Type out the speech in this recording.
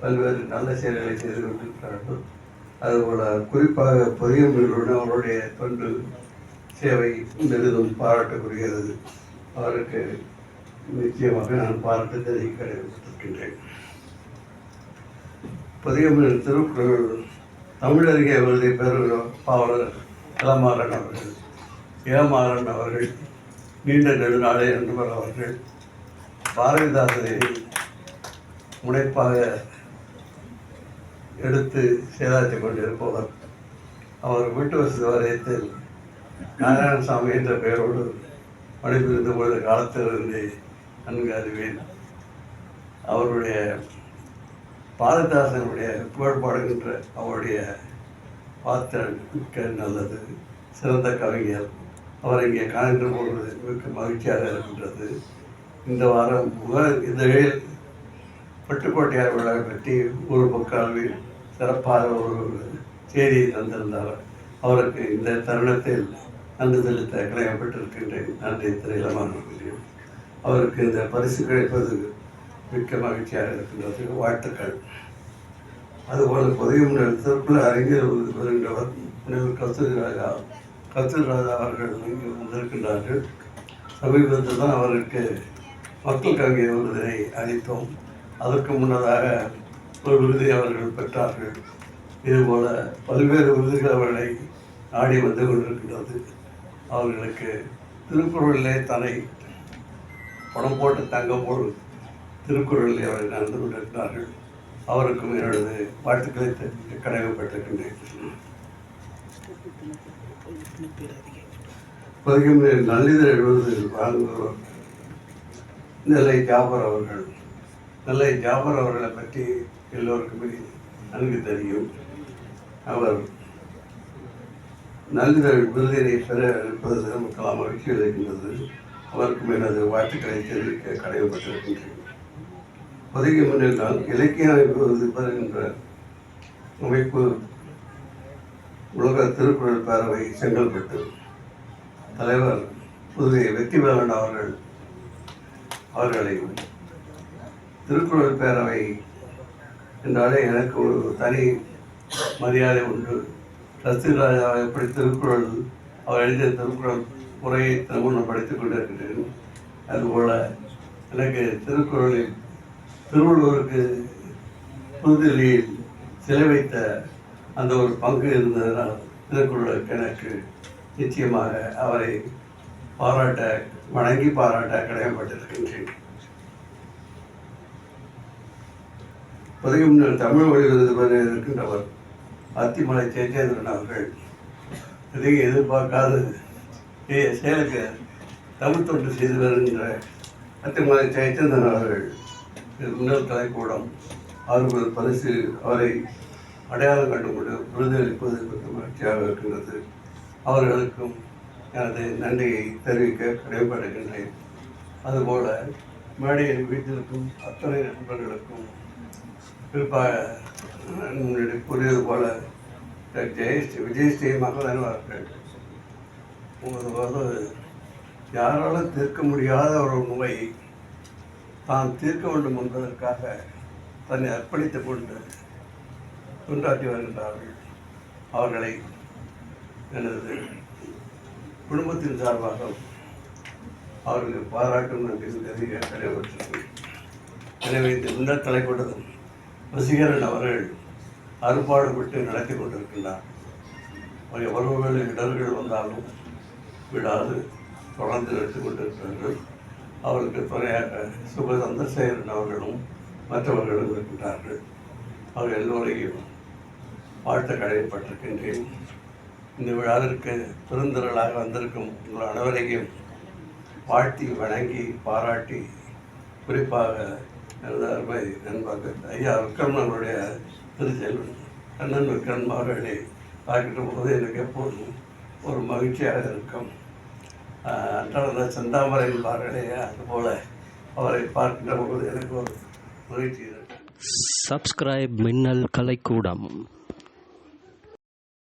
பல்வேறு நல்ல செயல்களை செய்து கொண்டிருக்கிறார்கள். அதுபோல குறிப்பாக பொறியம்பர்களுடன் அவருடைய தொண்டு சேவை பெரிதும் பாராட்டக்கூடியது. அவருக்கு நிச்சயமாக நான் பாராட்டு தெரிவிக்க கடமைப்பட்டிருக்கின்றேன் பொதியமின் திருக்குறள் தமிழருகே விருதை பெறுகிற பாவலர் இளமாறன் அவர்கள். இளமாறன் அவர்கள் நீண்ட நெடுநாளே நண்பர் அவர்கள். பாரதிதாசனை முனைப்பாக எடுத்து செயலாற்றி கொண்டிருப்பவர் அவர் வீட்டு வசதி வாரியத்தில் நாராயணசாமி என்ற பெயரோடு பணிபுரிந்த பொழுது காலத்திலிருந்தே நன்கு அறிவேன். அவருடைய பாரதிதாசனுடைய புகழ்பாடுகின்ற அவருடைய பாத்திரம் மிக்க நல்லது சிறந்த கவிஞர். அவர் இங்கே காண்கின்ற பொழுது மிக்க மகிழ்ச்சியாக இருக்கின்றது. இந்த வாரம் முக இதழில் பட்டுக்கோட்டையார் விழா பற்றி ஒரு பக்காவில் சிறப்பாக ஒரு செய்தியை தந்திருந்தார். அவருக்கு இந்த தருணத்தில் நன்றி செலுத்த கடமைப்பட்டிருக்கின்றேன் நன்றி திரையிலமான அவருக்கு இந்த பரிசு கிடைப்பது மிக்க மகிழ்ச்சியாக இருக்கின்றது. வாழ்த்துக்கள். அதுபோல பொதுவும் திருக்குள்ள அறிஞர் வருகின்றவர். முனைவர் கஸ்தூரி ராஜா. கஸ்தூரி ராஜா அவர்கள் இங்கு வந்திருக்கின்றார்கள். சமீபத்தில் தான் அவருக்கு மக்கள் கங்கை விருதினை அளித்தோம். அதற்கு முன்னதாக ஒரு விருதை அவர்கள் பெற்றார்கள். இதுபோல பல்வேறு விருதுகள் அவர்களை நாடி வந்து கொண்டிருக்கின்றது. அவர்களுக்கு திருக்குறளிலே தன்னை பணம் போட்டு தங்கம் போல் திருக்குறளில் அவர்கள் நடந்து கொண்டிருக்கிறார்கள். அவருக்கும் என்னோடது வாழ்த்துக்களை கடமைப்பட்டிருக்கின்றேன். பதிகம் நல்லிதழ் எழுபது நெல்லை ஜாபர் அவர்கள். நெல்லை ஜாபர் அவர்களை பற்றி எல்லோருக்குமே நன்கு தெரியும். அவர் நல்லிதழ் விருதினை பெற இருப்பது நமக்கெல்லாம் மகிழ்ச்சி அளிக்கின்றது. அவருக்கும் எனது வாழ்த்துக்களை தெரிவிக்க கடமைப்பட்டிருக்கின்றேன் பதவி முன்னில்தான் இலக்கிய அமைப்பு என்ற அமைப்பு உலக திருக்குறள் பேரவை செங்கல்பட்டு. தலைவர் புதுவை வெற்றிவேலன் அவர்கள் அவர்களையும் திருக்குறள் பேரவை என்றாலே எனக்கு ஒரு தனி மரியாதை உண்டு. சத்யராஜா எப்படி திருக்குறள் அவர் எழுதிய திருக்குறள் உரையை திருமணம் படித்துக் கொண்டிருக்கிறேன். அதுபோல் எனக்கு திருக்குறளில் திருவள்ளுவருக்கு புதுதில்லியில் சிலை வைத்த அந்த ஒரு பங்கு இருந்ததனால் திருக்குறளுக்கு எனக்கு நிச்சயமாக அவரை பாராட்ட வணங்கி பாராட்ட கடமைப்பட்டிருக்கின்றேன். பதிவும் தமிழ் மொழி விருது இருக்கின்றவர் அத்திமலை ஜெயச்சந்திரன் அவர்கள் இதையும் எதிர்பார்க்காத ஏ செயலுக்கு தமிழ் தொண்டு செய்து வருகின்ற அத்திமலை ஜெயச்சந்திரன் அவர்கள் முன்னாள் கலைக்கூடம் அவர்கள் பரிசு அவரை அடையாளம் கண்டு கொண்டு விருது அளிப்பது மிக மகிழ்ச்சியாக இருக்கின்றது. அவர்களுக்கும் எனது நன்றியை தெரிவிக்க கடமைப்படுகின்றேன் அதுபோல மேடையில் வீட்டிற்கும் அத்தனை நண்பர்களுக்கும் புரியது முன்னாடி கூறியது போல ஜெயஸ்ரீ விஜயஸ்ரீ மகளன் அவர்கள் உங்களது யாராலும் தீர்க்க முடியாத ஒரு நோயை தான் தீர்க்க வேண்டும் என்பதற்காக தன்னை அர்ப்பணித்துக் கொண்டு கொண்டாட்டி வருகின்றார்கள். அவர்களை எனது குடும்பத்தின் சார்பாக அவர்களுக்கு பாராட்டும் நன்றி தெரிவிக்க தலைவர் எனவே இந்த முன்னர் தலைப்பட்டதும் வசீகரன் அவர்கள் அறுபாடுபட்டு நடத்தி கொண்டிருக்கின்றார். அவர் எவ்வளவு இடர்கள் வந்தாலும் விடாது தொடர்ந்து நடத்தி கொண்டிருக்கிறார்கள். அவருக்கு துணையாக சுப சந்திரசேகரன் அவர்களும் மற்றவர்களும் இருக்கின்றார்கள். அவர் எல்லோரையும் வாழ்த்த கடமைப்பட்டிருக்கின்றேன் இந்த விழாவிற்கு பெருந்திரளாக வந்திருக்கும் உங்கள் அனைவரையும் வாழ்த்தி வணங்கி பாராட்டி குறிப்பாக எனது அருமை ஐயா விக்ரமனுடைய திருச்செல்வன் கண்ணன் விக்ரம் அவர்களை பார்க்கின்ற போது எனக்கு எப்போதும் ஒரு மகிழ்ச்சியாக இருக்கும். ஆஹ் அன்றாட செந்தாமரை என்பார்களே அதுபோல் அவரை பார்க்கின்ற போது எனக்கு ஒரு மகிழ்ச்சி. இருக்கும் சப்ஸ்கிரைப் மின்னல் கலைக்கூடம்.